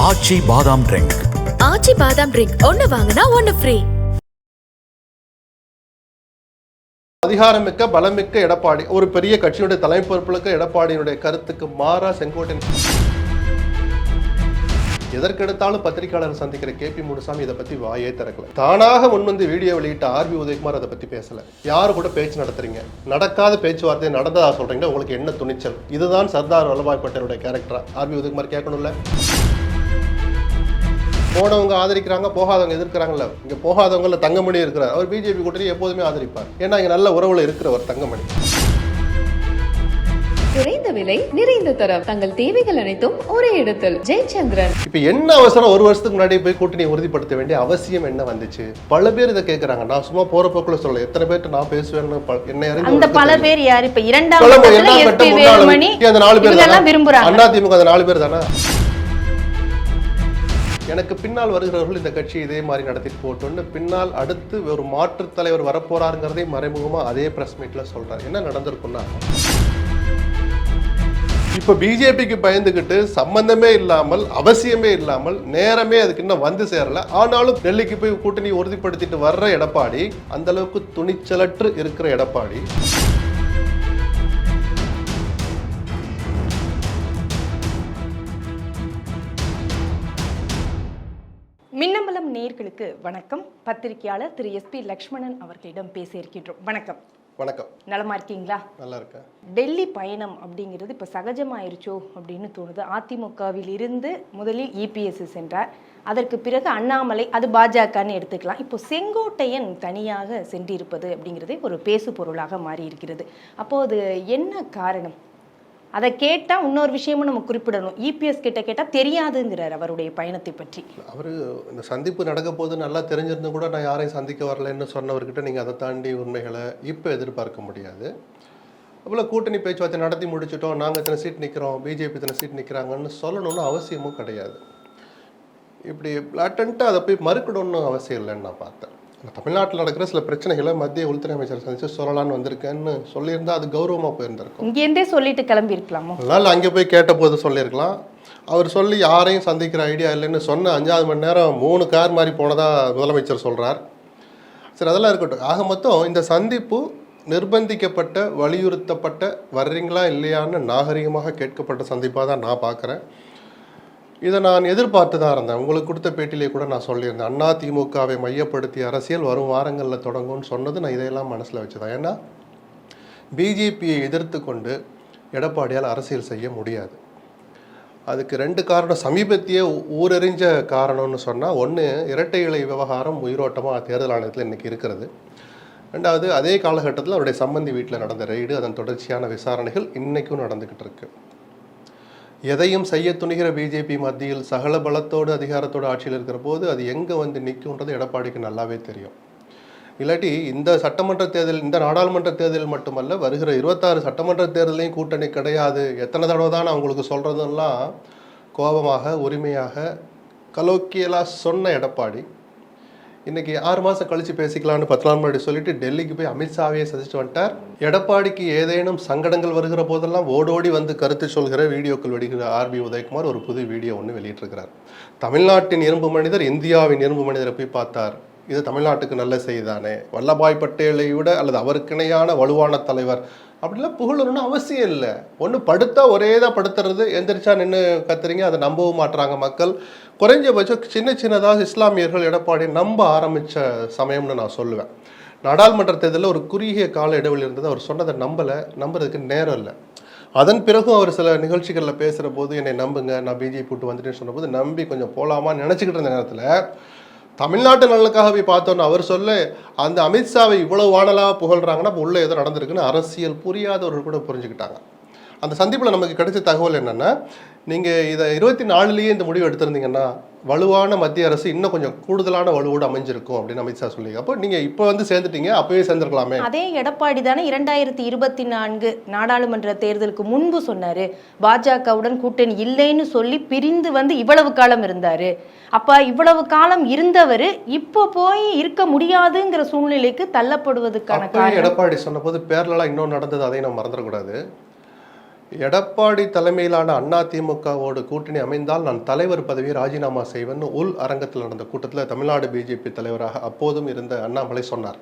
ஆச்சி பாதாம் ட்ரிங்க் ஆச்சி பாதாம் ட்ரிங்க் ஒன்னு வாங்கினா ஒன்னு ஃப்ரீ அதிகாரமிக்க பலமிக்க எடப்பாடி. ஒரு பெரிய கட்சியுடைய தலைமை பொறுப்புகளுக்கு எடப்பாடியினுடைய கருத்துக்கு மாறா செங்கோட்டையன். எதற்கெடுத்தாலும் பத்திரிகையாளர் சந்திக்கிற கே பி முனுசாமி இதை பத்தி வாயே திறக்கல. தானாக முன்வந்து வீடியோ வெளியிட்ட ஆர்பி உதயகுமார் அதை பத்தி பேசல. யாரு கூட பேச்சு நடத்துறீங்க? நடக்காத பேச்சுவார்த்தை நடந்ததா சொல்றீங்க? உங்களுக்கு என்ன துணிச்சல்? இதுதான் சர்தார் வல்லபாய் பட்டேலுடைய கேரக்டரா ஆர்பி உதயகுமார் கேட்கணும்ல? போனவங்க ஆதரிக்கிறாங்க போகாதவங்க எதிர்க்கிறாங்கல்ல இங்க போகாதவங்கள தங்கமணி இருக்கிறார் அவர் பிஜேபி கூட்டணி எப்போதுமே ஆதரிப்பார். ஏன்னா இங்க நல்ல உறவுல இருக்கிறவர் தங்கமணி. குறைந்த விலை நிறைந்த தரம். தங்கள் தேவைகள் அனைத்தும் ஒரே இடத்தில். ஜெயச்சந்திரன். இப்ப என்ன அவசரம்? ஒரு வருஷத்துக்கு முன்னாடி போய் கூட்டணி உறுதிப்படுத்த வேண்டிய அவசியம் என்ன வந்துச்சு? பல பேர் இதை கேக்குறாங்க. நான் சும்மா போற போக்குல சொல்ல எத்தனை பேர்ட்ட நான் பேசுவேன்னு என்னை அறிஞ்ச அந்த பல. பேர் யார்? இப்ப இரண்டாம் அந்த நாலு பேர்? விரும்புறாங்க. அதிமுக அந்த நாலு பேர் தானே? எனக்கு பின்னால் வருகிறவர்கள் இந்த கட்சி இதே மாதிரி நடத்திட்டு போட்டோன்னு பின்னால் அடுத்து ஒரு மாற்றுத் தலைவர் வரப்போறாருங்கிறதே மறைமுகமாக அதே பிரஸ் மீட்டில் சொல்கிறார் என்ன நடந்திருக்குன்னா இப்போ பிஜேபிக்கு பயந்துக்கிட்டு சம்பந்தமே இல்லாமல் அவசியமே இல்லாமல் நேரமே அதுக்கு இன்னும் வந்து சேரல. ஆனாலும் டெல்லிக்கு போய் கூட்டணி உறுதிப்படுத்திட்டு வர்ற எடப்பாடி அந்த அளவுக்கு துணிச்சலற்று இருக்கிற எடப்பாடி மின்னம்பலம் நேர்களுக்கு வணக்கம். பத்திரிகையாளர் திரு எஸ்பி லக்ஷ்மணன் அவர்களிடம் பேச இருக்கின்றோம் வணக்கம். வணக்கம். நலமா இருக்கீங்களா? நல்லா இருக்கேன். டெல்லி பயணம் அப்படிங்கிறது இப்போ சகஜமாயிருச்சோ அப்படின்னு தோணுது. அதிமுகவில் இருந்து முதலில் இபிஎஸ் சென்றார். அதற்கு பிறகு அண்ணாமலை அது பாஜகன்னு எடுத்துக்கலாம். இப்போ செங்கோட்டையன் தனியாக சென்றிருப்பது அப்படிங்கிறது ஒரு பேசு பொருளாக மாறி இருக்கிறது அப்போ அது என்ன காரணம்? அதை கேட்டால் இன்னொரு விஷயமும் நம்ம குறிப்பிடணும். இபிஎஸ் கிட்ட கேட்டால் தெரியாதுங்கிறார் அவருடைய பயணத்தை பற்றி. அவர் இந்த சந்திப்பு நடக்க போது நல்லா தெரிஞ்சிருந்தும் கூட நான் யாரையும் சந்திக்க வரலைன்னு சொன்னவர்கிட்ட நீங்கள் அதை தாண்டி உண்மைகளை இப்போ எதிர்பார்க்க முடியாது. அவ்வளோ கூட்டணி பேச்சுவார்த்தை நடத்தி முடிச்சிட்டோம். நாங்கள் இத்தனை சீட் நிற்கிறோம் பிஜேபி இத்தனை சீட் நிற்கிறாங்கன்னு சொல்லணும்னு அவசியமும் கிடையாது. இப்படி பிளாட்டன்ட்டு அதை போய் மறுக்கணும்னு அவசியம் இல்லைன்னு நான் பார்த்தேன். தமிழ்நாட்டில் நடக்கிற சில பிரச்சனைகளை மத்திய உள்துறை அமைச்சர் சந்திச்சு சொல்லலாம்னு வந்திருக்கேன்னு சொல்லியிருந்தா அது கௌரவமாக போயிருந்திருக்கும். இங்கேருந்தே சொல்லிட்டு கிளம்பி இருக்கலாமோ அதனால் அங்கே போய் கேட்டபோது சொல்லியிருக்கலாம். அவர் சொல்லி யாரையும் சந்திக்கிற ஐடியா இல்லைன்னு சொன்ன அஞ்சாவது மணி நேரம் மூணு கார் மாதிரி போனதா முதலமைச்சர் சொல்கிறார் சரி அதெல்லாம் இருக்கட்டும். ஆக மொத்தம் இந்த சந்திப்பு நிர்பந்திக்கப்பட்ட வலியுறுத்தப்பட்ட வர்றீங்களா இல்லையான்னு நாகரிகமாக கேட்கப்பட்ட சந்திப்பாக தான் நான் பார்க்குறேன். இதை நான் எதிர்பார்த்து தான் இருந்தேன். உங்களுக்கு கொடுத்த பேட்டிலே கூட நான் சொல்லியிருந்தேன். அண்ணா திமுகவை மையப்படுத்தி அரசியல் வரும் வாரங்களில் தொடங்கும்னு சொன்னது நான் இதையெல்லாம் மனசில் வச்சுதான். ஏன்னா பிஜேபியை எதிர்த்து கொண்டு எடப்பாடியால் அரசியல் செய்ய முடியாது. அதுக்கு ரெண்டு காரணம். சமீபத்திய ஊரறிஞ்ச காரணம்னு சொன்னால் ஒன்று இரட்டை இலை விவகாரம் உயிரோட்டமாக தேர்தல் ஆணையத்தில் இன்றைக்கி இருக்கிறது. ரெண்டாவது அதே காலகட்டத்தில் அவருடைய சம்பந்தி வீட்டில் நடந்த ரெய்டு அதன் தொடர்ச்சியான விசாரணைகள் இன்றைக்கும் நடந்துக்கிட்டு இருக்குது எதையும் செய்ய துணிகிற பிஜேபி மத்தியில் சகல பலத்தோடு அதிகாரத்தோடு ஆட்சியில் இருக்கிற போது அது எங்கே வந்து நிற்கும்ன்றது எடப்பாடிக்கு நல்லாவே தெரியும். இல்லாட்டி இந்த சட்டமன்ற தேர்தல் இந்த நாடாளுமன்ற தேர்தல் மட்டுமல்ல வருகிற இருபத்தாறு சட்டமன்ற தேர்தலையும் கூட்டணி கிடையாது. எத்தனை தடவை தான் நான் உங்களுக்கு சொல்கிறதெல்லாம் கோபமாக உரிமையாக கலோக்கியலாக சொன்ன எடப்பாடி இன்னைக்கு ஆறு மாதம் கழிச்சு பேசிக்கலாம்னு பத்து நாள் முன்னாடி சொல்லிட்டு டெல்லிக்கு போய் அமித்ஷாவையே சந்திச்சுட்டு வந்துட்டார். எடப்பாடிக்கு ஏதேனும் சங்கடங்கள் வருகிற போதெல்லாம் ஓடோடி வந்து கருத்து சொல்கிற வீடியோக்கள் வெடிக்கிற ஆர்பி உதயகுமார் ஒரு புது வீடியோ ஒன்று வெளியிட்டிருக்கிறார். தமிழ்நாட்டின் இரும்பு மனிதர் இந்தியாவின் இரும்பு மனிதரை போய் பார்த்தார். இது தமிழ்நாட்டுக்கு நல்ல செய்தானே வல்லபாய் பட்டேலை விட அல்லது அவருக்கிணையான வலுவான தலைவர் அப்படிலாம் புகழணும்னு அவசியம் இல்லை. ஒன்று படுத்தா ஒரே தான் படுத்துறது எந்திரிச்சா நின்று கத்துறீங்க அதை நம்பவும் மாட்டுறாங்க மக்கள். குறைஞ்சபட்சம் சின்ன சின்னதாக இஸ்லாமியர்கள் எடப்பாடி நம்ப ஆரம்பித்த சமயம்னு நான் சொல்லுவேன். நாடாளுமன்ற தேர்தலில் ஒரு குறுகிய கால இடைவெளி இருந்தது. அவர் சொன்னதை நம்பலை. நம்புறதுக்கு நேரம் இல்லை. அதன் பிறகும் அவர் சில நிகழ்ச்சிகளில் பேசுகிற போது என்னை நம்புங்க நான் பிஜேபி விட்டு வந்துட்டேன்னு சொன்னபோது நம்பி கொஞ்சம் போகலாமான்னு நினச்சிக்கிட்டு இருந்த நேரத்தில் தமிழ்நாட்டு நலனுக்காக போய் பார்த்தோன்னு அவர் சொல்ல அந்த அமித்ஷாவை இவ்வளோ வானலாக புகழ்கிறாங்கன்னா இப்போ உள்ள ஏதோ நடந்திருக்குன்னு அரசியல் புரியாதவர்கள் கூட புரிஞ்சுக்கிட்டாங்க. அந்த சந்திப்பில் நமக்கு கிடைச்ச தகவல் என்னென்னா நீங்கள் இதை இருபத்தி நாலுலேயே இந்த முடிவு எடுத்திருந்தீங்கன்னா வலுவான மத்திய அரசு இன்னும் கொஞ்சம் கூடுதலான வலுவோடு அமைஞ்சிருக்கும் அப்படின்னு அமித்ஷா சொல்லி அப்போ நீங்கள் இப்போ வந்து சேர்ந்துட்டீங்க அப்போவே சேர்ந்துருக்கலாமே. அதே எடப்பாடி தானே இரண்டாயிரத்தி இருபத்தி நான்கு நாடாளுமன்ற தேர்தலுக்கு முன்பு சொன்னாரு பாஜகவுடன் கூட்டணி இல்லைன்னு சொல்லி பிரிந்து வந்து இவ்வளவு காலம் இருந்தாரு. அப்ப இவ்வளவு காலம் இருந்தவர் இப்போ போய் இருக்க முடியாதுங்கிற சூழ்நிலைக்கு தள்ளப்படுவதற்கான எடப்பாடி சொன்னபோது பேரலாம் இன்னொன்று நடந்தது அதையும் நம்ம மறந்துடக்கூடாது. எடப்பாடி தலைமையிலான அதிமுகவோடு கூட்டணி அமைந்தால் நான் தலைவர் பதவியை ராஜினாமா செய்வேன்னு உள் அரங்கத்தில் நடந்த கூட்டத்தில் தமிழ்நாடு பிஜேபி தலைவராக அப்போதும் இருந்த அண்ணாமலை சொன்னார்.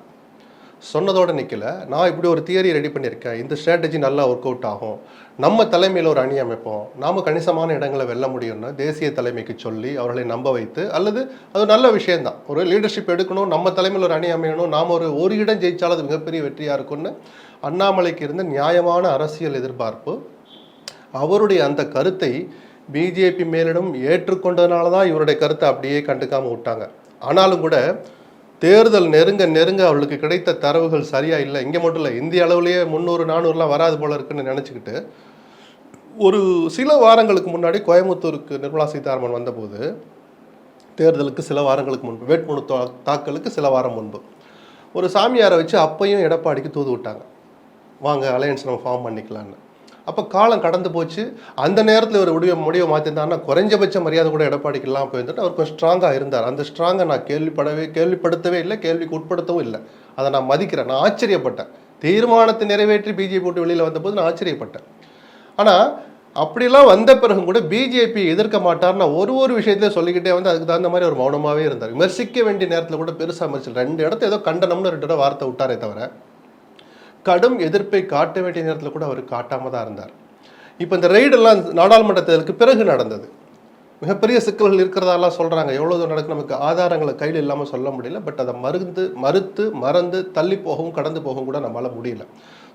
சொன்னதோடு நிற்கல நான் இப்படி ஒரு தியரி ரெடி பண்ணியிருக்கேன். இந்த ஸ்ட்ராட்டஜி நல்லா ஒர்க் அவுட் ஆகும். நம்ம தலைமையில் ஒரு அணி அமைப்போம். நாம் கணிசமான இடங்களை வெல்ல முடியும்னு தேசிய தலைமைக்கு சொல்லி அவர்களை நம்ப வைத்து அல்லது அது நல்ல விஷயம்தான். ஒரு லீடர்ஷிப் எடுக்கணும் நம்ம தலைமையில் ஒரு அணி அமையணும் நாம் ஒரு ஒரு இடம் ஜெயிச்சாலும் அது மிகப்பெரிய வெற்றியாக இருக்கும்னு அண்ணாமலைக்கு இருந்த நியாயமான அரசியல் எதிர்பார்ப்பு அவருடைய அந்த கருத்தை பிஜேபி மேலிடம் ஏற்றுக்கொண்டதுனால தான் இவருடைய கருத்தை அப்படியே கண்டுக்காமல் விட்டாங்க. ஆனாலும் கூட தேர்தல் நெருங்க நெருங்க அவளுக்கு கிடைத்த தரவுகள் சரியாக இல்லை. இங்கே மட்டும் இல்லை இந்திய அளவுலேயே முந்நூறு நானூறுலாம் வராது போல இருக்குன்னு நினச்சிக்கிட்டு ஒரு சில வாரங்களுக்கு முன்னாடி கோயம்புத்தூருக்கு நிர்மலா சீதாராமன் வந்தபோது தேர்தலுக்கு சில வாரங்களுக்கு முன்பு வேட்புமனு தா- தாக்கலுக்கு சில வாரம் முன்பு ஒரு சாமியாரை வச்சு அப்பையும் எடப்பாடிக்கு தூது விட்டாங்க. வாங்க அலையன்ஸ் நம்ம ஃபார்ம் பண்ணிக்கலான்னு அப்போ காலம் கடந்து போச்சு. அந்த நேரத்தில் ஒரு முடிவை முடிவை மாற்றிருந்தாருன்னா குறைஞ்சபட்ச மரியாதை கூட எடப்பாடிக்கு இல்லாமல் போயிருந்துட்டு அவர் கொஞ்சம் ஸ்ட்ராங்காக இருந்தார். அந்த ஸ்ட்ராங்கை நான் கேள்விப்படவே கேள்விப்படுத்தவே இல்லை கேள்விக்கு உட்படுத்தவும் இல்லை. அதை நான் மதிக்கிறேன். நான் ஆச்சரியப்பட்டேன். தீர்மானத்தை நிறைவேற்றி பிஜேபி போட்டு வெளியில் வந்தபோது நான் ஆச்சரியப்பட்டேன். ஆனால் அப்படிலாம் வந்த பிறகும் கூட பிஜேபி எதிர்க்க மாட்டார்னா ஒரு ஒரு விஷயத்தையும் சொல்லிக்கிட்டே வந்து அதுக்கு தகுந்த மாதிரி ஒரு மௌனமாகவே இருந்தார். விமர்சிக்க வேண்டிய நேரத்தில் கூட பெருசாக விமர்சிச்சு ரெண்டு இடத்த ஏதோ கண்டனம்னு ரெண்டு இடம் வார்த்தை விட்டாரே தவிர கடும் எதிர்ப்பை காட்ட வேண்டிய நேரத்தில் கூட அவர் காட்டாமல் தான் இருந்தார். இப்போ இந்த ரெய்டெல்லாம் நாடாளுமன்ற தேர்தலுக்கு பிறகு நடந்தது. மிகப்பெரிய சிக்கல்கள் இருக்கிறதாலாம் சொல்கிறாங்க எவ்வளோ தூரம் நடக்கு நமக்கு ஆதாரங்களை கையில் இல்லாமல் சொல்ல முடியல. பட் அதை மருந்து மறுத்து மறந்து தள்ளி போகவும் கடந்து போகவும் கூட நம்மளால் முடியல.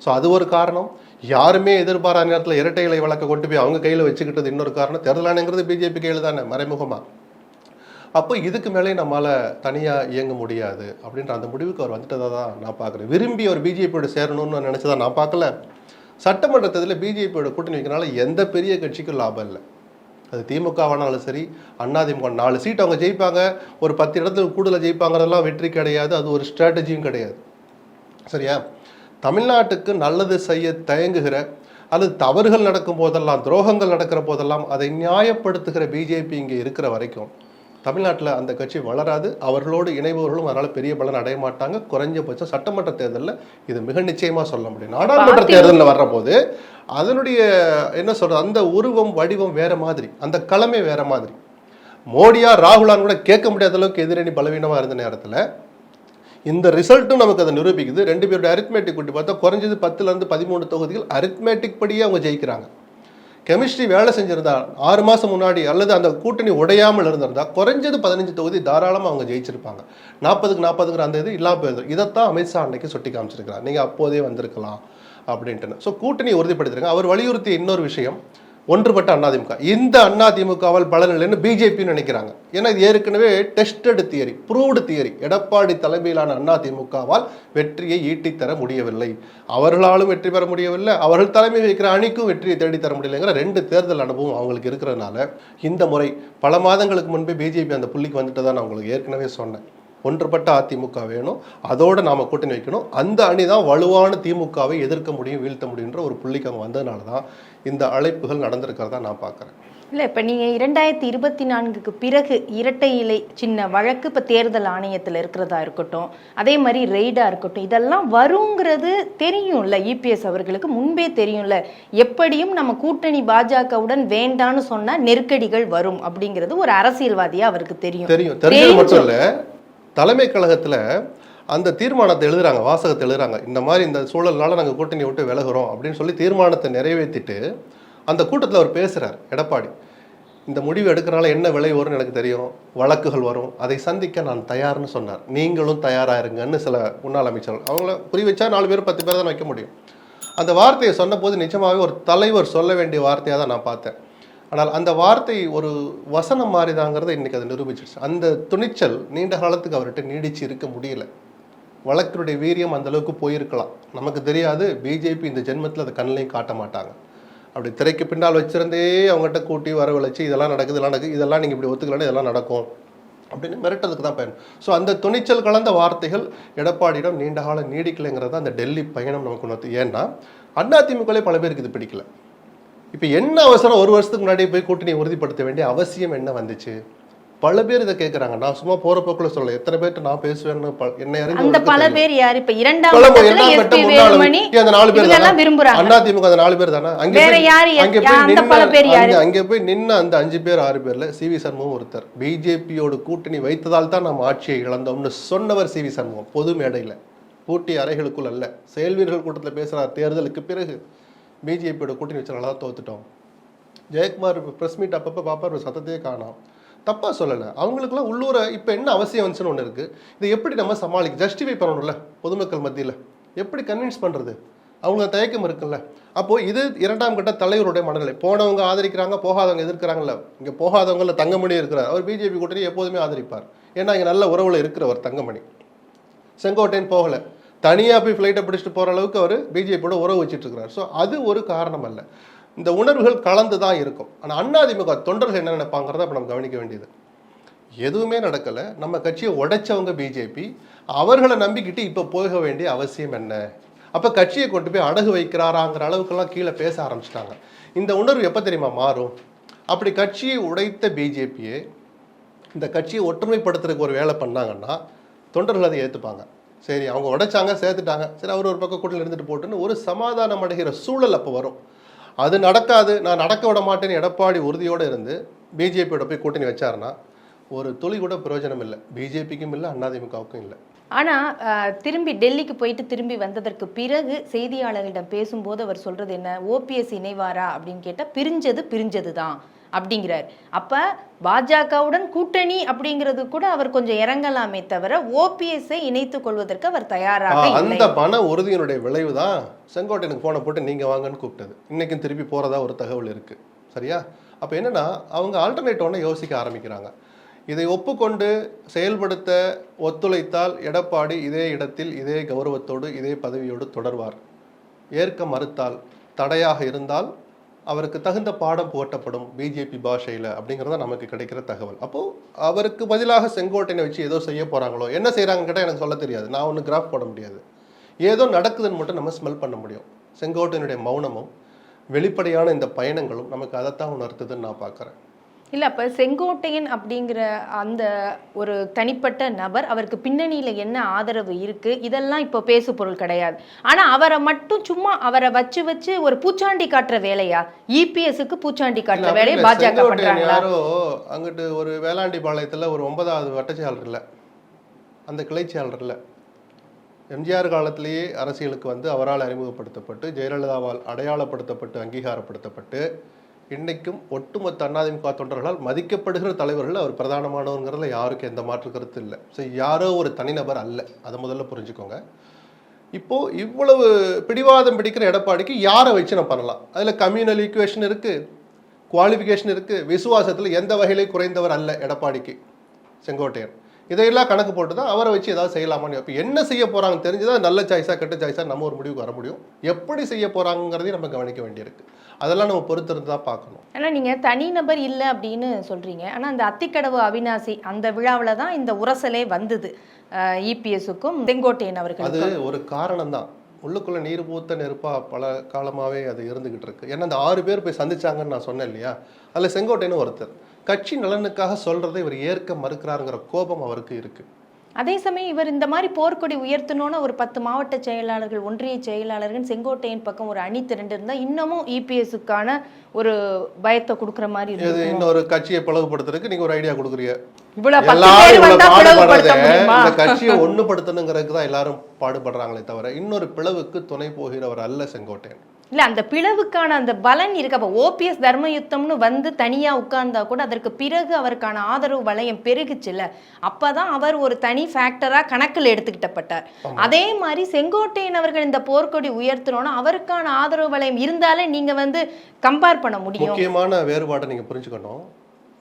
ஸோ அது ஒரு காரணம். யாருமே எதிர்பாராத நேரத்தில் இரட்டை இலை வழக்கை கொண்டு போய் அவங்க கையில் வச்சுக்கிட்டது இன்னொரு காரணம். தேர்தல் ஆணையங்கிறது பிஜேபி கையில் தானே மறைமுகமாக அப்போ இதுக்கு மேலே நம்மளால் தனியாக இயங்க முடியாது அப்படின்ற அந்த முடிவுக்கு அவர் வந்துட்டதாக தான் நான் பார்க்குறேன். விரும்பி அவர் பிஜேபியோட சேரணும்னு நினச்சதான் நான் பார்க்கல. சட்டமன்ற தேர்தலில் பிஜேபியோட கூட்டணி வைக்கிறனால எந்த பெரிய கட்சிக்கும் லாபம் இல்லை. அது திமுகவானாலும் சரி அதிமுக நாலு சீட் அவங்க ஜெயிப்பாங்க. ஒரு பத்து இடத்துல கூடுதல் ஜெயிப்பாங்கிறதெல்லாம் வெற்றி கிடையாது. அது ஒரு ஸ்ட்ராட்டஜியும் கிடையாது. சரியா? தமிழ்நாட்டுக்கு நல்லது செய்ய தயங்குகிற அல்லது தவறுகள் நடக்கும் போதெல்லாம் துரோகங்கள் நடக்கிற போதெல்லாம் அதை நியாயப்படுத்துகிற பிஜேபி இங்கே இருக்கிற வரைக்கும் தமிழ்நாட்டில் அந்த கட்சி வளராது அவர்களோடு இணைபவர்களும் அதனால் பெரிய பலன் அடைய மாட்டாங்க. குறைஞ்சபட்சம் சட்டமன்ற தேர்தலில் இது மிக நிச்சயமாக சொல்ல முடியும். நாடாளுமன்ற தேர்தலில் வர்றபோது அதனுடைய என்ன சொல்றது அந்த உருவம் வடிவம் வேற மாதிரி அந்த களமே வேற மாதிரி. மோடியா ராகுலான்னு கூட கேட்க முடியாத அளவுக்கு எதிரணி பலவீனமாக இருந்த நேரத்தில் இந்த ரிசல்ட்டும் நமக்கு அதை நிரூபிக்குது. ரெண்டு பேருடைய அரித்மேட்டிக் கூட்டி பார்த்தா குறைஞ்சது பத்துல இருந்து பதிமூணு தொகுதிகள் அரித்மேட்டிக் படியே அவங்க ஜெயிக்கிறாங்க. கெமிஸ்ட்ரி வேலை செஞ்சிருந்தா ஆறு மாதம் முன்னாடி அல்லது அந்த கூட்டணி உடையாமல் இருந்திருந்தா குறைஞ்சது பதினஞ்சு தொகுதி தாராளமாக அவங்க ஜெயிச்சிருப்பாங்க. நாற்பதுக்கு நாற்பதுங்கிற அந்த இது இல்லாமல் போயிருந்தோம் இதைத்தான் அமித்ஷா அன்னைக்கு சுட்டி காமிச்சிருக்கிறார் நீங்கள் அப்போதே வந்திருக்கலாம் அப்படின்ட்டு ஸோ கூட்டணி உறுதிப்படுத்திருக்காங்க. அவர் வலியுறுத்திய இன்னொரு விஷயம் ஒன்றுபட்ட அதிமுக இந்த அதிமுகவால் பலன் இல்லைன்னு பிஜேபின்னு நினைக்கிறாங்க. ஏன்னா இது ஏற்கனவே tested theory proved theory. Edappadi தலைமையிலான அதிமுகவால் வெற்றியை ஈட்டித்தர முடியவில்லை. அவர்களாலும் வெற்றி பெற முடியவில்லை. அவர்கள் தலைமை வைக்கிற அணிக்கும் வெற்றியை தேடித்தர முடியலைங்கிற ரெண்டு தேர்தல் அனுபவம் அவங்களுக்கு இருக்கிறதுனால இந்த முறை பல மாதங்களுக்கு முன்பே பிஜேபி அந்த புள்ளிக்கு வந்துட்டு தான் நான் உங்களுக்கு ஏற்கனவே சொன்னேன். ஒன்றுபட்ட அதிமுக வேணும் அதோட நாம கூட்டணி வைக்கணும். அந்த அணி தான் வலுவான திமுகவை எதிர்க்க முடியும் வீழ்த்த முடியுன்ற ஒரு புள்ளிக்கு அவங்க வந்ததுனால தான் இந்த அழைப்புகள் நடந்திருக்கிறதா நான் பார்க்குறேன். இல்லை இப்போ நீங்கள் இரண்டாயிரத்தி இருபத்தி நான்குக்கு பிறகு இரட்டை இலை சின்ன வழக்கு இப்போ தேர்தல் ஆணையத்தில் இருக்கிறதா இருக்கட்டும் அதே மாதிரி ரெய்டாக இருக்கட்டும் இதெல்லாம் வருங்கிறது தெரியும்ல இபிஎஸ் அவர்களுக்கு முன்பே தெரியும்ல. எப்படியும் நம்ம கூட்டணி பாஜகவுடன் வேண்டான்னு சொன்னால் நெருக்கடிகள் வரும் அப்படிங்கிறது ஒரு அரசியல்வாதியா அவருக்கு தெரியும். தெரியும். தெரிஞ்சது மட்டும். இல்லை தலைமை கழகத்தில் அந்த தீர்மானத்தை எழுதுறாங்க வாசகத்தை எழுதுறாங்க. இந்த மாதிரி இந்த சூழல்னால நாங்கள் கூட்டணி விட்டு விலகுறோம் அப்படின்னு சொல்லி தீர்மானத்தை நிறைவேற்றிட்டு அந்த கூட்டத்தில் அவர் பேசுகிறார் எடப்பாடி. இந்த முடிவு எடுக்கிறனால என்ன விலை வரும்னு எனக்கு தெரியும். வழக்குகள் வரும். அதை சந்திக்க நான் தயார்னு சொன்னார். நீங்களும் தயாராக இருங்கன்னு சில முன்னாள் அமைச்சர்கள். அவங்கள புரி வச்சா நாலு பேர் பத்து பேர் தான் வைக்க முடியும். அந்த வார்த்தையை சொன்னபோது நிஜமாகவே ஒரு தலைவர் சொல்ல வேண்டிய வார்த்தையாக தான் நான் பார்த்தேன். ஆனால் அந்த வார்த்தை ஒரு வசனம் மாறிதாங்கிறத இன்றைக்கி அதை நிரூபிச்சிருச்சு. அந்த துணிச்சல் நீண்ட காலத்துக்கு அவர்கிட்ட நீடிச்சு இருக்க முடியல. வழக்கினுடைய வீரியம் அந்த அளவுக்கு போயிருக்கலாம். நமக்கு தெரியாது பிஜேபி இந்த ஜென்மத்தில் அதை கண்ணிலையும் காட்ட மாட்டாங்க. அப்படி திரைக்கு பின்னால் வச்சிருந்தே அவங்ககிட்ட கூட்டி வரவழைச்சு இதெல்லாம் நடக்குது இதெல்லாம் நடக்குது இதெல்லாம் நீங்கள் இப்படி ஒத்துக்கலன்னா இதெல்லாம் நடக்கும் அப்படின்னு மிரட்டதுக்கு தான் பயணம் ஸோ அந்த துணிச்சல் கலந்த வார்த்தைகள் எடப்பாடியிடம் நீண்ட காலம் நீடிக்கலைங்கிறத அந்த டெல்லி பயணம் நமக்கு உணர்த்து ஏன்னா அதிமுகவிலே பல பேருக்கு இது பிடிக்கல. இப்போ என்ன அவசரம் ஒரு வருஷத்துக்கு முன்னாடி போய் கூட்டணியை உறுதிப்படுத்த வேண்டிய அவசியம் என்ன வந்துச்சு? பல பேர் இதை கேட்குறாங்க நான் சும்மா போற போக்குல சொல்ல எத்தனை பேர்ட்ட நான் பேசுவேன்னு என்னை அந்த அறிஞ்சு பல பேர் யார்? இப்ப இரண்டாம் அந்த நாலு பேர்? விரும்புறாங்க. அண்ணா திமுக அந்த நாலு பேர் தானே? அங்க? அங்க போய் அந்த நின்ன- பல பேர் யாரு? அங்க- போய் நின்ன அந்த அஞ்சு பேர் ஆறு பேர்ல சி வி சண்முகம் ஒருத்தர். பிஜேபியோட கூட்டணி வைத்ததால் தான் நம்ம ஆட்சியை இழந்தோம்னு சொன்னவர் சி வி சண்முகம் பொது மேடையில. பூட்டி அறைகளுக்குள் அல்ல. செயல்வீரர்கள் கூட்டத்தில் பேசுறார் தேர்தலுக்கு பிறகு. பிஜேபியோட கூட்டணி வச்சனால தான் தோத்துட்டோம். ஜெயக்குமார் ப்ரெஸ் மீட் அப்பப்போ பார்ப்பார் ஒரு சத்தத்தையே காணோம். தப்பாக சொல்லலை. அவங்களுக்குலாம் உள்ளூர இப்போ என்ன அவசியம் வந்துச்சுன்னு ஒன்று இருக்குது இதை எப்படி நம்ம சமாளிக்க ஜஸ்டிஃபை பண்ணணும்ல பொதுமக்கள் மத்தியில். எப்படி கன்வின்ஸ் பண்ணுறது அவங்க தயக்கம் இருக்குல்ல. அப்போது இது இரண்டாம் கட்ட தலைவருடைய மனநிலை. போனவங்க ஆதரிக்கிறாங்க போகாதவங்க எதிர்க்கிறாங்கல்ல. இங்கே போகாதவங்கள தங்கமணி இருக்கிறார். அவர் பிஜேபி கூட்டணி எப்போதுமே ஆதரிப்பார். ஏன்னா இங்கே நல்ல உறவில் இருக்கிறவர் தங்கமணி. செங்கோட்டையன் போகலை. தனியாக போய் ஃப்ளைட்டை பிடிச்சிட்டு போகிற அளவுக்கு அவர் பிஜேபியோட உறவு வச்சுட்ருக்கிறார் ஸோ அது ஒரு காரணம் அல்ல இந்த உணர்வுகள் கலந்து தான் இருக்கும். ஆனால் அதிமுக தொண்டர்கள் என்ன நினைப்பாங்கிறத அப்போ நம்ம கவனிக்க வேண்டியது. எதுவுமே நடக்கலை. நம்ம கட்சியை உடைச்சவங்க பிஜேபி அவர்களை நம்பிக்கிட்டு இப்போ போக வேண்டிய அவசியம் என்ன? அப்போ கட்சியை கொண்டு போய் அடகு வைக்கிறாராங்கிற அளவுக்கெல்லாம் கீழே பேச ஆரம்பிச்சிட்டாங்க. இந்த உணர்வு எப்போ தெரியுமா மாறும்? அப்படி கட்சியை உடைத்த பிஜேபியே இந்த கட்சியை ஒற்றுமைப்படுத்துறதுக்கு ஒரு வேலை பண்ணாங்கன்னா தொண்டர்கள் அதை ஏற்றுப்பாங்க சரி அவங்க உடைச்சாங்க சேர்த்துட்டாங்க. சரி அவர் ஒரு பக்கம் கூட்டில் இருந்துட்டு போட்டுன்னு ஒரு சமாதானம் அடைகிற சூழல் அப்போ வரும். அது நடக்காது. நான் நடக்க விட மாட்டேன்னு எடப்பாடி உறுதியோடு இருந்து பிஜேபியோட போய் கூட்டணி வச்சாருன்னா ஒரு துளி கூட பிரயோஜனம் இல்லை. பிஜேபிக்கும் இல்லை அதிமுகவுக்கும் இல்லை. ஆனால் திரும்பி டெல்லிக்கு போயிட்டு திரும்பி வந்ததற்கு பிறகு செய்தியாளர்களிடம் பேசும்போது அவர் சொல்கிறது என்ன? ஓபிஎஸ் இணைவாரா அப்படின்னு கேட்டால் பிரிஞ்சது பிரிஞ்சது தான் அப்படிங்கிறார். அப்ப பாஜகவுடன் கூட்டணி அப்படிங்கிறது கூட அவர் கொஞ்சம் இறங்கலாமே தவிர ஓபிஎஸ்ஐ இணைத்துக் கொள்வதற்கு அவர் தயாராக அந்த மன உறுதியினுடைய விளைவு தான் செங்கோட்டையனுக்கு ஃபோனை போட்டு நீங்கள் வாங்கன்னு கூப்பிட்டது. இன்னைக்கும் திருப்பி போகிறதா ஒரு தகவல் இருக்குது சரியா? அப்போ என்னன்னா அவங்க ஆல்டர்னேட் ஒன்று யோசிக்க ஆரம்பிக்கிறாங்க. இதை ஒப்புக்கொண்டு செயல்படுத்த ஒத்துழைத்தால் எடப்பாடி இதே இடத்தில் இதே கௌரவத்தோடு இதே பதவியோடு தொடர்வார். ஏற்க மறுத்தால் தடையாக இருந்தால் அவருக்கு தகுந்த பாடம் போட்டப்படும் பிஜேபி பாஷையில் அப்படிங்கிறத நமக்கு கிடைக்கிற தகவல். அப்போது அவருக்கு பதிலாக செங்கோட்டையனை வச்சு ஏதோ செய்ய போகிறாங்களோ என்ன செய்கிறாங்கன்னு கேட்டால் எனக்கு சொல்ல தெரியாது. நான் ஒன்று கிராஃப் போட முடியாது. ஏதோ நடக்குதுன்னு மட்டும் நம்ம ஸ்மெல் பண்ண முடியும். செங்கோட்டையனுடைய மௌனமும் வெளிப்படையான இந்த பயணங்களும் நமக்கு அதைத்தான் உணர்த்துதுன்னு நான் பார்க்குறேன். இல்ல அப்ப செங்கோட்டையன் அப்படிங்கிற அந்த ஒரு தனிப்பட்ட நபர் அவருக்கு பின்னணியில என்ன ஆதரவு இருக்கு? இதெல்லாம் இப்போ பேசு பொருள் கிடையாது. ஆனா அவரை மட்டும் சும்மா அவரை வச்சு வச்சு ஒரு பூச்சாண்டி காட்டுற வேலையா? இபிஎஸ்க்கு பூச்சாண்டி காட்டுற வேலையை. பாஜக யாரோ அங்கிட்டு ஒரு வேளாண்டி பாளையத்தில் ஒரு ஒன்பதாவது வட்டச்செயலாளர் இல்லை அந்த கிளைச்செயலாளர் இல்லை எம்ஜிஆர் காலத்திலேயே அரசியலுக்கு வந்து அவரால் அறிமுகப்படுத்தப்பட்டு ஜெயலலிதாவால் அடையாளப்படுத்தப்பட்டு அங்கீகாரப்படுத்தப்பட்டு இன்றைக்கும் ஒட்டுமொத்த அதிமுக தொண்டர்களால் மதிக்கப்படுகிற தலைவர்கள் அவர் பிரதானமானவங்கிறதுல யாருக்கும் எந்த மாற்று கருத்து இல்லை. ஸோ யாரோ ஒரு தனிநபர் அல்ல. அதை முதல்ல புரிஞ்சுக்கோங்க. இப்போது இவ்வளவு பிடிவாதம் பிடிக்கிற எடப்பாடிக்கு யாரை வச்சு நம்ம பண்ணலாம்? அதில் கம்யூனல் ஈக்குவேஷன் இருக்குது குவாலிஃபிகேஷன் இருக்குது விசுவாசத்தில் எந்த வகையிலையும் குறைந்தவர் அல்ல எடப்பாடிக்கு? செங்கோட்டையன். இதையெல்லாம் கணக்கு போட்டு தான் அவரை வச்சு ஏதாவது செய்யலாமான்னு இப்போ என்ன செய்ய போகிறாங்கன்னு தெரிஞ்சுதான் நல்ல சாய்ஸாக கெட்ட சாய்ஸாக நம்ம ஒரு முடிவுக்கு வர முடியும். எப்படி செய்ய போகிறாங்கிறதையும் நம்ம கவனிக்க வேண்டியிருக்கு. அதெல்லாம் நம்ம பொறுத்திருந்து தான் பார்க்கணும். ஆனா நீங்க தனிநபர் இல்ல அப்படின்னு சொல்றீங்க. ஆனா அந்த அத்திக்கடவு அவினாசி அந்த விழாவுல தான் இந்த உரசலே வந்தது. இபிஎஸ்க்கும் செங்கோட்டையன் அது அவர்களுக்கும் ஒரு காரணம் தான் உள்ளுக்குள்ள நீர் பூத்த நெருப்பா பல காலமாவே அது இருந்துகிட்டு இருக்கு. ஏன்னா அந்த ஆறு பேர் போய் சந்திச்சாங்கன்னு நான் சொன்னேன் இல்லையா? அதுல செங்கோட்டைன்னு ஒருத்தர். கட்சி நலனுக்காக சொல்றதை இவர் ஏற்க மறுக்கிறாருங்கிற கோபம் அவருக்கு இருக்கு. அதே சமயம் இவர் இந்த மாதிரி போர்க்கொடி உயர்த்தணும்னு ஒரு பத்து மாவட்ட செயலாளர்கள் ஒன்றிய செயலாளர்கள் செங்கோட்டையன் பக்கம் ஒரு அணி திரண்டு இருந்தா இன்னமும் இபிஎஸ்க்கான ஒரு பயத்தை கொடுக்குற மாதிரி இருக்கு இன்னொரு கட்சியை பிளவுபடுத்துறதுக்கு நீங்க ஒரு ஐடியா கொடுக்குறீங்க. கட்சியை ஒண்ணுபடுத்தணுங்கிறதுக்கு தான் எல்லாரும் பாடுபடுறாங்களே தவிர இன்னொரு பிளவுக்கு துணை போகிறவர் அல்ல செங்கோட்டையன். இல்ல அந்த பிளவுக்கான அந்த பலன் இருக்கு. அப்ப ஓபிஎஸ் தர்மயுத்தம்னு வந்து தனியா உட்கார்ந்தா கூட அதற்கு பிறகு அவருக்கான ஆதரவு வளையம் பெருகுச்சுல்ல. அப்பதான் அவர் ஒரு தனி ஃபேக்டரா கணக்கில் எடுத்துக்கிட்டப்பட்டார். அதே மாதிரி செங்கோட்டையன் அவர்கள் இந்த போர்க்கொடி உயர்த்தணும்னா அவருக்கான ஆதரவு வளையம் இருந்தாலே நீங்க வந்து கம்பேர் பண்ண முடியும். முக்கியமான வேறுபாட்டை நீங்க புரிஞ்சுக்கணும்.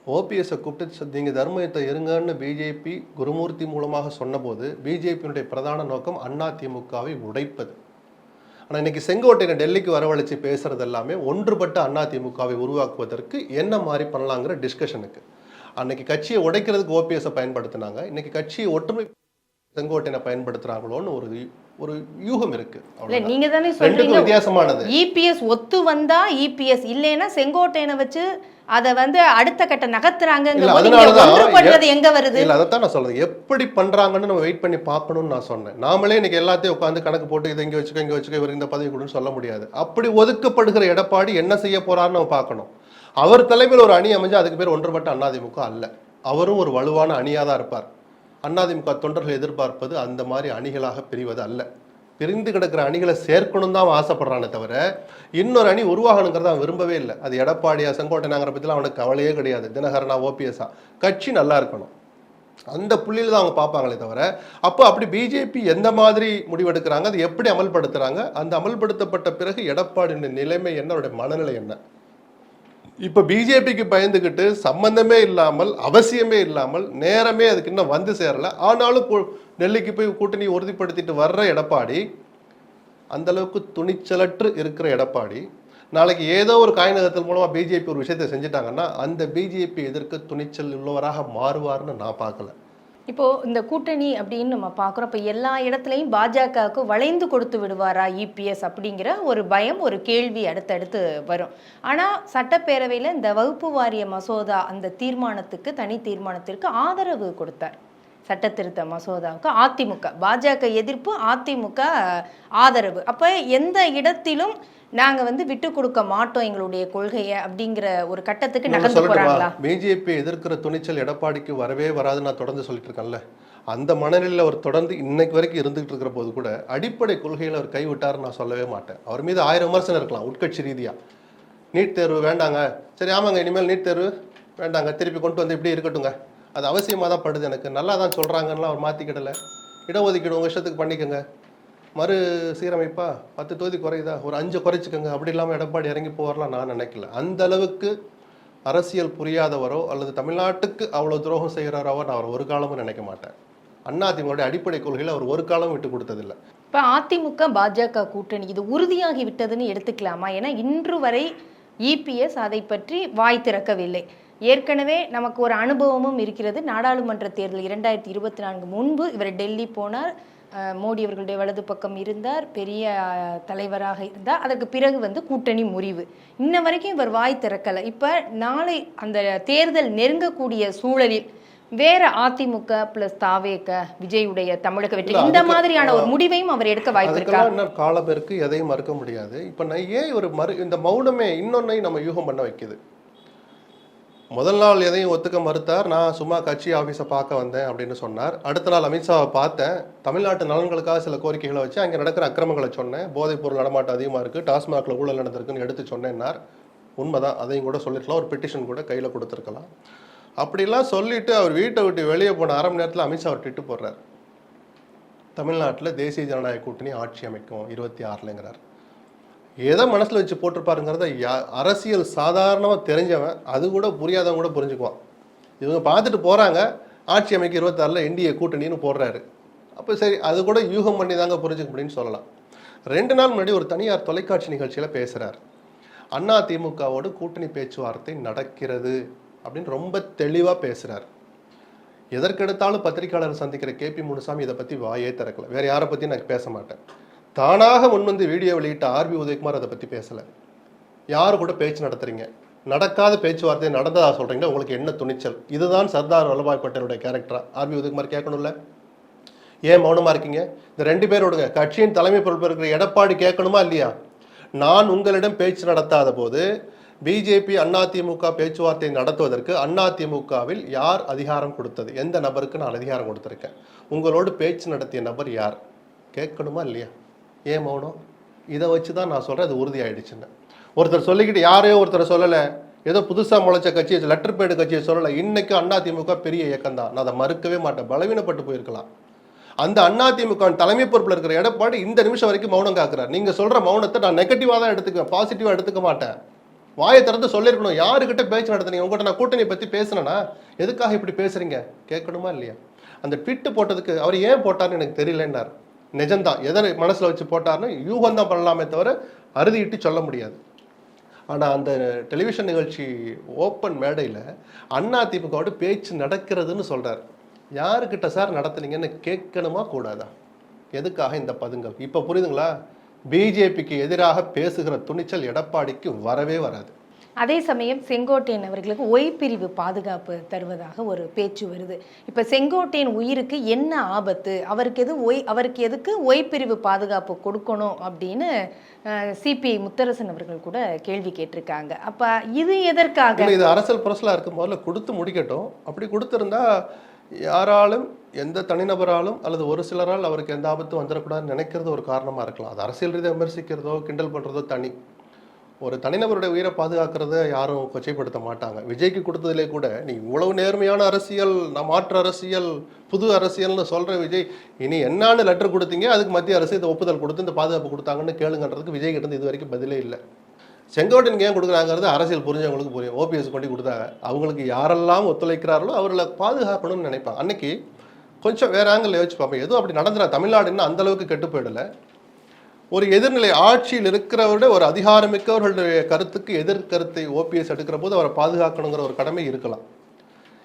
ஓபிஎஸ்ஸை கூப்பிட்டு "ச- நீங்க தர்மயுத்தை இருங்கன்னு பிஜேபி குருமூர்த்தி மூலமாக சொன்னபோது பிஜேபியினுடைய பிரதான நோக்கம் அண்ணா திமுகவை உடைப்பது. ஆனால் இன்னைக்கு செங்கோட்டையனை டெல்லிக்கு வரவழைச்சு பேசுறது எல்லாமே ஒன்றுபட்ட அண்ணா திமுகவை உருவாக்குவதற்கு என்ன மாதிரி பண்ணலாங்கிற டிஸ்கஷனுக்கு அன்னைக்கு கட்சியை உடைக்கிறதுக்கு ஓபிஎஸ்ஸை பயன்படுத்தினாங்க. இன்னைக்கு கட்சியை ஒற்றுமை செங்கோட்டையனை பயன்படுத்துறாங்களோன்னு ஒரு ஒரு யூகம் இருக்கு. இல்ல. நீங்க தானே சொல்றீங்க. வித்தியாசமானது. இபிஎஸ் ஒத்து வந்தா இபிஎஸ் இல்லைன்னா செங்கோட்டையனை வச்சு அத வந்து அடுத்த கட்ட நகர்த்துறாங்க இல்ல, அதனாலதான் ஒன்றுபடுறது எங்க வருது? இல்ல அதைத்தான் நான் சொல்றேன் எப்படி பண்றாங்கன்னு நம்ம வெயிட் பண்ணி பார்க்கணும்னு நான் சொன்னேன். நாமளே இன்னைக்கு எல்லாத்தையும் உட்காந்து கணக்கு போட்டு இதை இங்க வச்சுக்கோ இங்க வச்சுக்கோ இவர் இந்த பதவி கொடுன்னு சொல்ல முடியாது. அப்படி ஒதுக்கப்படுகிற எடப்பாடி என்ன செய்ய போறாருன்னு நம்ம பார்க்கணும். அவர் தலைமையில் ஒரு அணி அமைஞ்சா அதுக்கு பேர் ஒன்றுபட்ட அதிமுக அல்ல. அவரும் ஒரு வலுவான அணியா தான் இருப்பார். அதிமுக தொண்டர்கள் எதிர்பார்ப்பது அந்த மாதிரி அணிகளாக பிரிவது அல்ல. பிரிந்து கிடக்கிற அணிகளை சேர்க்கணும் தான் ஆசைப்படுறானே தவிர இன்னொரு அணி உருவாகணுங்கிறத அவன் விரும்பவே இல்லை. அது எடப்பாடியா செங்கோட்டைனாங்கிற பற்றிலாம் அவனுக்கு கவலையே கிடையாது. தினகரனா ஓபிஎஸ்ஸா கட்சி நல்லா இருக்கணும். அந்த புள்ளியில் தான் அவங்க பார்ப்பாங்களே தவிர அப்போ அப்படி பிஜேபி எந்த மாதிரி முடிவெடுக்கிறாங்க அது எப்படி அமல்படுத்துகிறாங்க அந்த அமல்படுத்தப்பட்ட பிறகு எடப்பாடியுடைய நிலைமை என்ன அவருடைய மனநிலை என்ன? இப்போ பிஜேபிக்கு பயந்துக்கிட்டு சம்பந்தமே இல்லாமல் அவசியமே இல்லாமல் நேரமே அதுக்கு இன்னும் வந்து சேரலை. ஆனாலும் நெல்லிக்கு போய் கூட்டணி உறுதிப்படுத்திட்டு வர்ற எடப்பாடி அந்த அளவுக்கு துணிச்சலற்று இருக்கிற எடப்பாடி நாளைக்கு ஏதோ ஒரு காய்நகரத்தின் மூலமாக பிஜேபி ஒரு விஷயத்தை செஞ்சுட்டாங்கன்னா அந்த பிஜேபி எதிர்க்க துணிச்சல் உள்ளவராக மாறுவார்னு நான் பார்க்கல. இப்போ இந்த கூட்டணி அப்படின்னு நம்ம பார்க்குறோம் இப்போ எல்லா இடத்துலையும் பாஜகவுக்கு வளைந்து கொடுத்து விடுவாரா இபிஎஸ் அப்படிங்கிற ஒரு பயம் ஒரு கேள்வி அடுத்தடுத்து வரும். ஆனால் சட்டப்பேரவையில் இந்த வகுப்பு வாரிய மசோதா அந்த தீர்மானத்துக்கு தனி தீர்மானத்திற்கு ஆதரவு கொடுத்தார். சட்ட திருத்த மசோதாவுக்கு அதிமுக பாஜக எதிர்ப்பு அதிமுக ஆதரவு. அப்போ எந்த இடத்திலும் நாங்கள் வந்து விட்டு கொடுக்க மாட்டோம் எங்களுடைய கொள்கையை அப்படிங்கிற ஒரு கட்டத்துக்கு சொல்லட்டுமா? போறாங்களா? பிஜேபி எதிர்க்கிற துணிச்சல் எடப்பாடிக்கு வரவே வராது நான் தொடர்ந்து சொல்லிட்டு இருக்கேன்ல அந்த மனநிலையில் அவர் தொடர்ந்து இன்னைக்கு வரைக்கும் இருந்துகிட்டு இருக்கிற போது கூட அடிப்படை கொள்கையில் அவர் கைவிட்டாருன்னு நான் சொல்லவே மாட்டேன். அவர் மீது ஆயிரம் விமர்சனம் இருக்கலாம் உட்கட்சி ரீதியா. நீட் தேர்வு வேண்டாங்க. சரி ஆமாங்க இனிமேல் நீட் தேர்வு வேண்டாங்க. திருப்பி கொண்டு வந்து இப்படி இருக்கட்டுங்க. அது அவசியமாக தான் படுது எனக்கு. நல்லா தான் சொல்கிறாங்கன்னு அவர் மாற்றிக்கிடலை இடஒதுக்கீடு உங்கள் இஷ்டத்துக்கு பண்ணிக்கோங்க. மறு சீரமைப்பா பத்து தொகுதி குறையுதா? ஒரு அஞ்சு குறைச்சிக்கோங்க. அப்படி இல்லாமல் எடப்பாடி இறங்கி போவார்லாம் நான் நினைக்கல. அந்த அளவுக்கு அரசியல் புரியாதவரோ அல்லது தமிழ்நாட்டுக்கு அவ்வளோ துரோகம் செய்கிறவரோ நான் அவர் ஒரு காலமும் நினைக்க மாட்டேன். அதிமுகவுடைய அடிப்படை கொள்கையில் அவர் ஒரு காலம் விட்டு கொடுத்ததில்லை. இப்போ அதிமுக பாஜக கூட்டணி இது உறுதியாகி விட்டதுன்னு எடுத்துக்கலாமா? ஏன்னா இன்று வரை இபிஎஸ் அதை பற்றி வாய் திறக்கவில்லை. ஏற்கனவே நமக்கு ஒரு அனுபவமும் இருக்கிறது. நாடாளுமன்ற தேர்தல் இரண்டாயிரத்தி இருபத்தி நான்கு முன்பு இவர் டெல்லி போனார். மோடி அவர்களுடைய வலது பக்கம் இருந்தார். பெரிய தலைவராக இருந்தார். அதற்கு பிறகு வந்து கூட்டணி முறிவு. இன்ன வரைக்கும் இவர் வாய் திறக்கலை. இப்போ நாளை அந்த தேர்தல் நெருங்கக்கூடிய சூழலில் வேற அதிமுக பிளஸ் தாவேக விஜயுடைய தமிழக வெற்றி இந்த மாதிரியான ஒரு முடிவையும் அவர் எடுக்க வாய்ப்பு இருக்கா? காலம் இருக்கு எதையும் மறுக்க முடியாது. இப்போ நான் ஏன் ஒரு மறு இந்த மௌனமே இன்னொன்னையும் நம்ம யூகம் பண்ண வைக்குது? முதல் நாள் எதையும் ஒத்துக்க மறுத்தார். நான் சும்மா கட்சி ஆஃபீஸை பார்க்க வந்தேன் அப்படின்னு சொன்னார். அடுத்த நாள் அமித்ஷாவை பார்த்தேன். தமிழ்நாட்டு நலன்களுக்காக சில கோரிக்கைகளை வச்சு அங்கே நடக்கிற அக்கிரமங்களை சொன்னேன். போதைப் பொருள் நடமாட்டம் அதிகமாக இருக்குது டாஸ்மாகில் ஊழல் நடந்திருக்குன்னு எடுத்து சொன்னேன்னார். உண்மைதான். அதையும் கூட சொல்லிருக்கலாம். ஒரு பெட்டிஷன் கூட கையில் கொடுத்துருக்கலாம். அப்படிலாம் சொல்லிட்டு அவர் வீட்டை விட்டு வெளியே போன அரை மணி நேரத்தில் அமித்ஷா அவர் ட்விட்டு போடுறார். தமிழ்நாட்டில் தேசிய ஜனநாயக கூட்டணி ஆட்சி அமைக்கும் இருபத்தி ஆறுலங்கிறார். எதை மனசில் வச்சு போட்டிருப்பாருங்கிறத அரசியல் சாதாரணமாக தெரிஞ்சவன் அது கூட புரியாதவன் கூட புரிஞ்சுக்குவான். இவங்க பார்த்துட்டு போகிறாங்க ஆட்சி அமைக்க இருபத்தாறில் என்டிஏ கூட்டணின்னு போடுறாரு. அப்போ சரி அது கூட யூகம் பண்ணி தாங்க புரிஞ்சுக்க முடியும்னு சொல்லலாம். ரெண்டு நாள் முன்னாடி ஒரு தனியார் தொலைக்காட்சி நிகழ்ச்சியில் பேசுகிறார் அண்ணா திமுகவோடு கூட்டணி பேச்சுவார்த்தை நடக்கிறது அப்படின்னு ரொம்ப தெளிவாக பேசுகிறார் எதற்கெடுத்தாலும் பத்திரிகையாளர் சந்திக்கிற கேபி முனுசாமி இதை பற்றி வாயே திறக்கல. வேறு யாரை பற்றி நான் பேச மாட்டேன். தானாக முன்வந்து வீடியோ வெளியிட்ட ஆர்பி உதயகுமார் அதை பற்றி பேசலை. யார் கூட பேச்சு நடத்துறீங்க? நடக்காத பேச்சுவார்த்தை நடந்ததாக சொல்கிறீங்க உங்களுக்கு என்ன துணிச்சல்? இதுதான் சர்தார் வல்லபாய் பட்டேலுடைய கேரக்டரா ஆர்பி உதயகுமார் கேட்கணும்ல? ஏன் மௌனமாக இருக்கீங்க? இந்த ரெண்டு பேரோடுங்க கட்சியின் தலைமை பொறுப்பு இருக்கிற எடப்பாடி கேட்கணுமா இல்லையா? நான் உங்களிடம் பேச்சு நடத்தாத போது பிஜேபி அதிமுக பேச்சுவார்த்தை நடத்துவதற்கு அதிமுகவில் யார் அதிகாரம் கொடுத்தது? எந்த நபருக்கு நான் அதிகாரம் கொடுத்துருக்கேன்? உங்களோடு பேச்சு நடத்திய நபர் யார்? கேட்கணுமா இல்லையா? ஏன் மௌனம்? இதை வச்சு தான் நான் சொல்கிறேன் அது உறுதியாயிடுச்சுன்னு. ஒருத்தர் சொல்லிக்கிட்டு யாரையோ ஒருத்தர் சொல்லலை ஏதோ புதுசாக முளைச்ச கட்சியை லெட்டர் பேடு கட்சியை சொல்லலை இன்றைக்கு அதிமுக பெரிய இயக்கம் தான் நான் அதை மறுக்கவே மாட்டேன். பலவீனப்பட்டு போயிருக்கலாம். அந்த அதிமுக தலைமை பொறுப்பில் இருக்கிற எடப்பாடி இந்த நிமிஷம் வரைக்கும் மௌனம் காக்குறார். நீங்கள் சொல்கிற மௌனத்தை நான் நெகட்டிவாக தான் எடுத்துக்குவேன் பாசிட்டிவாக எடுத்துக்க மாட்டேன். வாயை திறந்து சொல்லியிருக்கணும். யாருக்கிட்ட பேச்சு நடத்துனீங்க? உங்கள்கிட்ட நான் கூட்டணி பற்றி பேசுனேன்னா எதுக்காக இப்படி பேசுகிறீங்க கேட்கணுமா இல்லையா? அந்த ட்விட்டு போட்டதுக்கு அவர் ஏன் போட்டார்னு எனக்கு தெரியலன்னார். நிஜம்தான். எதை மனசில் வச்சு போட்டார்னா யூகம் தான் பண்ணலாமே தவிர அறுதிட்டு சொல்ல முடியாது. ஆனால் அந்த டெலிவிஷன் நிகழ்ச்சி ஓப்பன் மேடையில் அண்ணா திமுகவோட பேச்சு நடக்கிறதுன்னு சொல்கிறார் யாருக்கிட்ட சார் நடத்துனீங்கன்னு கேட்கணுமா கூடாதா? எதுக்காக இந்த பதுங்கல் இப்போ புரியுதுங்களா? பிஜேபிக்கு எதிராக பேசுகிற துணிச்சல் எடப்பாடிக்கு வரவே வராது. அதே சமயம் செங்கோட்டையன் அவர்களுக்கு ஒய் பிரிவு பாதுகாப்பு தருவதாக ஒரு பேச்சு வருது. இப்போ செங்கோட்டையன் உயிருக்கு என்ன ஆபத்து? அவருக்கு எது ஒய் அவருக்கு எதுக்கு ஒய்பிரிவு பாதுகாப்பு கொடுக்கணும் அப்படின்னு சிபிஐ முத்தரசன் அவர்கள் கூட கேள்வி கேட்டிருக்காங்க. அப்போ இது எதற்காக? இது அரசியல் புரசலாக இருக்கும் முதல்ல கொடுத்து முடிக்கட்டும். அப்படி கொடுத்துருந்தா யாராலும் எந்த தனிநபராலும் அல்லது ஒரு சிலரால் அவருக்கு எந்த ஆபத்தும் வந்துடக்கூடாதுன்னு நினைக்கிறது ஒரு காரணமாக இருக்கலாம். அது அரசியல் ரீதியாக விமர்சிக்கிறதோ கிண்டல் பண்ணுறதோ தனி. ஒரு தனிநபருடைய உயிரை பாதுகாக்கிறத யாரும் கொச்சைப்படுத்த மாட்டாங்க. விஜய்க்கு கொடுத்ததிலே கூட நீ இவ்வளவு நேர்மையான அரசியல் நான் மாற்று அரசியல் புது அரசியல்னு சொல்கிற விஜய் இனி என்னான்னு லெட்டர் கொடுத்தீங்க அதுக்கு மத்திய அரசு இந்த ஒப்புதல் கொடுத்து இந்த பாதுகாப்பு கொடுத்தாங்கன்னு கேளுங்கன்றதுக்கு விஜய் கிட்ட இது வரைக்கும் பதிலே இல்லை. செங்கோட்டன் ஏன் கொடுக்குறாங்கிறது அரசியல் புரிஞ்சவங்களுக்கு புரியும். ஓபிஎஸ் கொண்டு கொடுத்தாங்க. அவங்களுக்கு யாரெல்லாம் ஒத்துழைக்கிறார்களோ அவர்களை பாதுகாக்கணும்னு நினைப்பாங்க. அன்னைக்கு கொஞ்சம் வேற ஆங்கிள் யோசிச்சு பார்ப்போம். எதுவும் அப்படி நடந்துடா தமிழ்நாடு இன்னும் கெட்டு போயிடல. ஒரு எதிர்நிலை ஆட்சியில் இருக்கிறவருடைய ஒரு அதிகாரமிக்கவர்களுடைய கருத்துக்கு எதிர்கருத்தை ஓபிஎஸ் எடுக்கிற போது அவரை பாதுகாக்கணுங்கிற ஒரு கடமை இருக்கலாம்.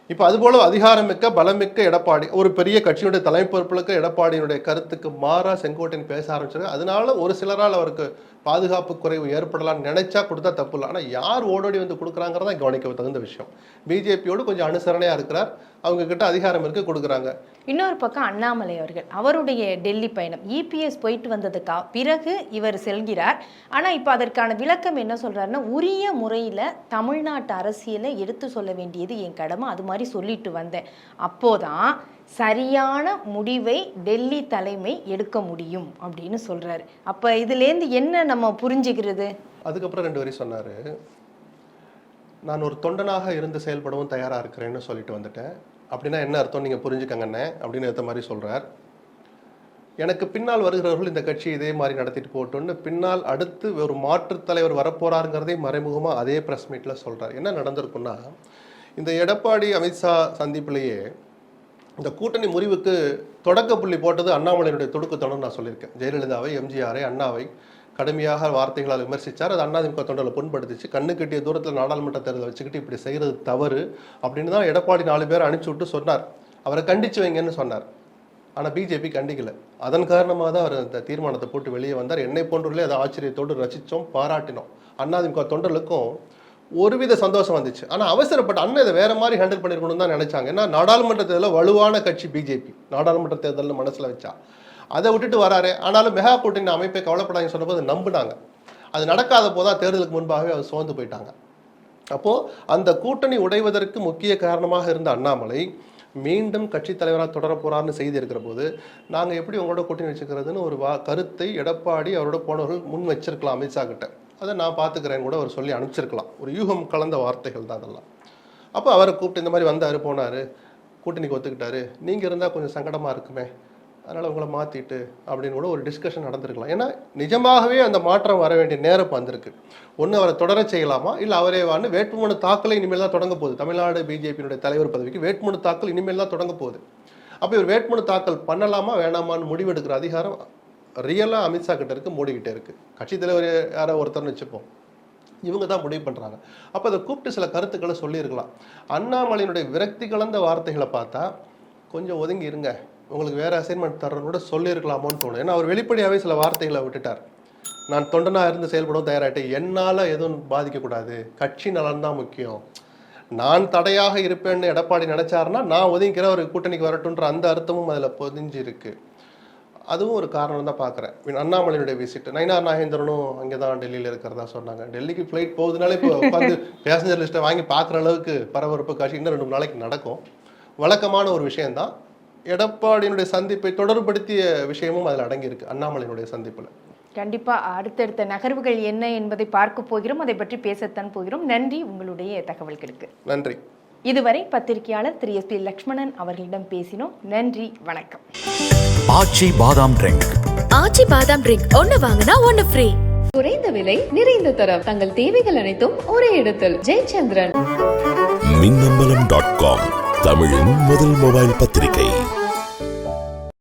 இப்போ அதுபோல அதிகாரமிக்க பலமிக்க எடப்பாடி ஒரு பெரிய கட்சியுடைய தலைமை பொறுப்புகளுக்கு எடப்பாடியினுடைய கருத்துக்கு மாறா செங்கோட்டையன் பேச ஆரம்பிச்சாரு அதனால ஒரு சிலரால் அவருக்கு பாதுகாப்பு குறைவு ஏற்படலாம்னு நினைச்சா கொடுத்தா தப்பு இல்லை. ஆனால் யார் ஓடோடி வந்து கொடுக்குறாங்கிறதான் கவனிக்க தகுந்த விஷயம். பிஜேபியோடு கொஞ்சம் அனுசரணையாக இருக்கிறார். அவங்க கிட்ட அதிகாரம் இருக்கு கொடுக்குறாங்க. இன்னொரு பக்கம் அண்ணாமலை அவர்கள் அவருடைய டெல்லி பயணம். இபிஎஸ் போயிட்டு வந்ததுக்கா பிறகு இவர் செல்கிறார். ஆனால் இப்போ அதற்கான விளக்கம் என்ன சொல்றாருன்னா உரிய முறையில் தமிழ்நாட்டு அரசியலை எடுத்து சொல்ல வேண்டியது என் கடமை அது மாதிரி சொல்லிட்டு வந்தேன். அப்போதான் சரியான முடிவை டெல்லி தலைமை எடுக்க முடியும் அப்படின்னு சொல்றாரு. அப்ப இதுலேருந்து என்ன நம்ம புரிஞ்சுக்கிறது? அதுக்கப்புறம் ரெண்டு வரி சொன்னார். நான் ஒரு தொண்டனாக இருந்து செயல்படவும் தயாராக இருக்கிறேன்னு சொல்லிட்டு வந்துட்டேன். அப்படின்னா என்ன அர்த்தம்? நீங்கள் புரிஞ்சுக்கங்கண்ணே அப்படின்னு ஏற்ற மாதிரி சொல்கிறார் எனக்கு பின்னால் வருகிறவர்கள் இந்த கட்சி இதே மாதிரி நடத்திட்டு போட்டோன்னு பின்னால் அடுத்து ஒரு மாற்றுத் தலைவர் வரப்போறாருங்கிறதே மறைமுகமாக அதே ப்ரெஸ் மீட்டில் சொல்கிறார் என்ன நடந்திருக்குன்னா இந்த எடப்பாடி அமித்ஷா சந்திப்பிலேயே இந்த கூட்டணி முறிவுக்கு தொடக்க புள்ளி போட்டது அண்ணாமலையினுடைய தொடுக்குத்தொடர் நான் சொல்லியிருக்கேன். ஜெயலலிதாவை எம்ஜிஆரை அண்ணாவை கடுமையாக வார்த்தைகளால் விமர்சித்தார் அது அதிமுக தொண்டரை புண்படுத்திச்சு. கண்ணு கட்டிய தூரத்தில் நாடாளுமன்ற தேர்தலை வச்சுக்கிட்டு இப்படி செய்கிறது தவறு அப்படின்னு தான் எடப்பாடி நாலு பேர் அனுப்பிச்சு விட்டு சொன்னார். அவரை கண்டிச்சு வைங்கன்னு சொன்னார். ஆனால் பிஜேபி கண்டிக்கல. அதன் காரணமாக தான் அவர் அந்த தீர்மானத்தை போட்டு வெளியே வந்தார். என்னை போன்றவர்களே அதை ஆச்சரியத்தோடு ரசித்தோம் பாராட்டினோம். அண்ணாதிமுக தொண்டர்களுக்கும் ஒருவித சந்தோஷம் வந்துச்சு. ஆனால் அவசரப்பட்டு அண்ணன் இதை வேற மாதிரி ஹேண்டில் பண்ணிருக்கணும்னு தான் நினைச்சாங்க. ஏன்னா நாடாளுமன்ற தேர்தலில் வலுவான கட்சி பிஜேபி. நாடாளுமன்ற தேர்தலில் மனசில் வச்சா. அதை விட்டுட்டு வராரு. ஆனாலும் மெகா கூட்டணி அமைப்பை கவலைப்படாதுன்னு சொன்னபோது நம்பினாங்க. அது நடக்காத போதா தேர்தலுக்கு முன்பாகவே அவர் சோர்ந்து போயிட்டாங்க. அப்போது அந்த கூட்டணி உடைவதற்கு முக்கிய காரணமாக இருந்த அண்ணாமலை மீண்டும் கட்சி தலைவராக தொடர போறார்னு செய்தி இருக்கிற போது நாங்கள் எப்படி உங்களோட கூட்டணி வச்சுக்கிறதுன்னு ஒரு வா கருத்தை எடப்பாடி அவரோட போனவர்கள் முன் வச்சிருக்கலாம் அமித்ஷா கிட்ட. அதை நான் பார்த்துக்கிறேன் கூட அவர் சொல்லி அனுப்பிச்சிருக்கலாம். ஒரு யூகம் கலந்த வார்த்தைகள் தான் அதெல்லாம். அப்போ அவரை கூப்பிட்டு இந்த மாதிரி வந்தார் போனார் கூட்டணிக்கு ஒத்துக்கிட்டாரு. நீங்கள் இருந்தால் கொஞ்சம் சங்கடமாக இருக்குமே. அதனால் உங்களை மாற்றிட்டு அப்படின்னு கூட ஒரு டிஸ்கஷன் நடந்திருக்கலாம். ஏன்னா நிஜமாகவே அந்த மாற்றம் வர வேண்டிய நேரம் வந்திருக்கு. ஒன்று அவரை தொடர செய்யலாமா? இல்லை அவரே வான்னு வேட்புமனு தாக்கல் இனிமேல் தான் தொடங்க போகுது. தமிழ்நாடு பிஜேபியினுடைய தலைவர் பதவிக்கு வேட்புமனு தாக்கல் இனிமேல் தான் தொடங்க போகுது. அப்போ இவர் வேட்புமனு தாக்கல் பண்ணலாமா வேணாமான்னு முடிவெடுக்கிற அதிகாரம் ரியலாக அமித்ஷா கிட்ட இருக்குது மோடிக்கிட்டே இருக்குது கட்சி தலைவர் யாரோ ஒருத்தர்னு வச்சுப்போம். இவங்க தான் முடிவு பண்ணுறாங்க அப்போ அதை கூப்பிட்டு சில கருத்துக்களை சொல்லியிருக்கலாம். அண்ணாமலையினுடைய விரக்தி கலந்த வார்த்தைகளை பார்த்தா கொஞ்சம் ஒதுங்கி இருங்க. உங்களுக்கு வேற அசைன்மெண்ட் தர்றன்னு கூட சொல்லியிருக்கலாமோன்னு தோணும். ஏன்னா அவர் வெளிப்படையாகவே சில வார்த்தைகளை விட்டுட்டார். நான் தொண்டனாக இருந்து செயல்படவும் தயாராகிட்டேன் என்னால் எதுவும் பாதிக்கக்கூடாது. கட்சி நலன் தான் முக்கியம். நான் தடையாக இருப்பேன்னு எடப்பாடி நினைச்சாருன்னா நான் ஒதுங்கிக்கிற ஒரு கூட்டணிக்கு வரட்டுன்ற அந்த அர்த்தமும் அதில் பொதிஞ்சு இருக்கு அதுவும் ஒரு காரணம் தான் பார்க்குறேன் அண்ணாமலையினுடைய விசிட் நயினார் நாகேந்திரனும் அங்கே தான் டெல்லியில் இருக்கிறதா சொன்னாங்க. டெல்லிக்கு ஃப்ளைட் போகுதுனாலே இப்போ உட்காந்து பேசஞ்சர் லிஸ்ட்டை வாங்கி பார்க்குற அளவுக்கு பரபரப்பு காட்சி இன்னும் ரெண்டு மூணு நாளைக்கு நடக்கும். வழக்கமான ஒரு விஷயம்தான். எடப்பாடியினுடைய சந்திப்பை தொடர்படுத்திய விஷயமும் அதில் அடங்கியிருக்கு. அண்ணாமலையினுடைய சந்திப்பில். கண்டிப்பா அடுத்தடுத்த நகர்வுகள் என்ன என்பதை பார்க்க போகிறோம். அதை பற்றி பேசத்தான் போகிறோம். நன்றி. உங்களுடைய தகவல்களுக்கு. நன்றி. இதுவரை பத்திரிகையாளர் திரு. எஸ். பி. லக்ஷ்மணன் அவர்களிடம் பேசினோம். நன்றி. வணக்கம். ஆச்சி பாதாம் ட்ரிங்க். ஆச்சி பாதாம் ட்ரிங்க். ஒன்னு வாங்கினா ஒன்னு ஃப்ரீ. குறைந்த விலை நிறைந்த தரம். தங்கள் தேவைகள் அனைத்தும் ஒரே இடத்தில். ஜெயச்சந்திரன். Minnambalam dot com. தமிழின் முதல் மொபைல் பத்திரிகை.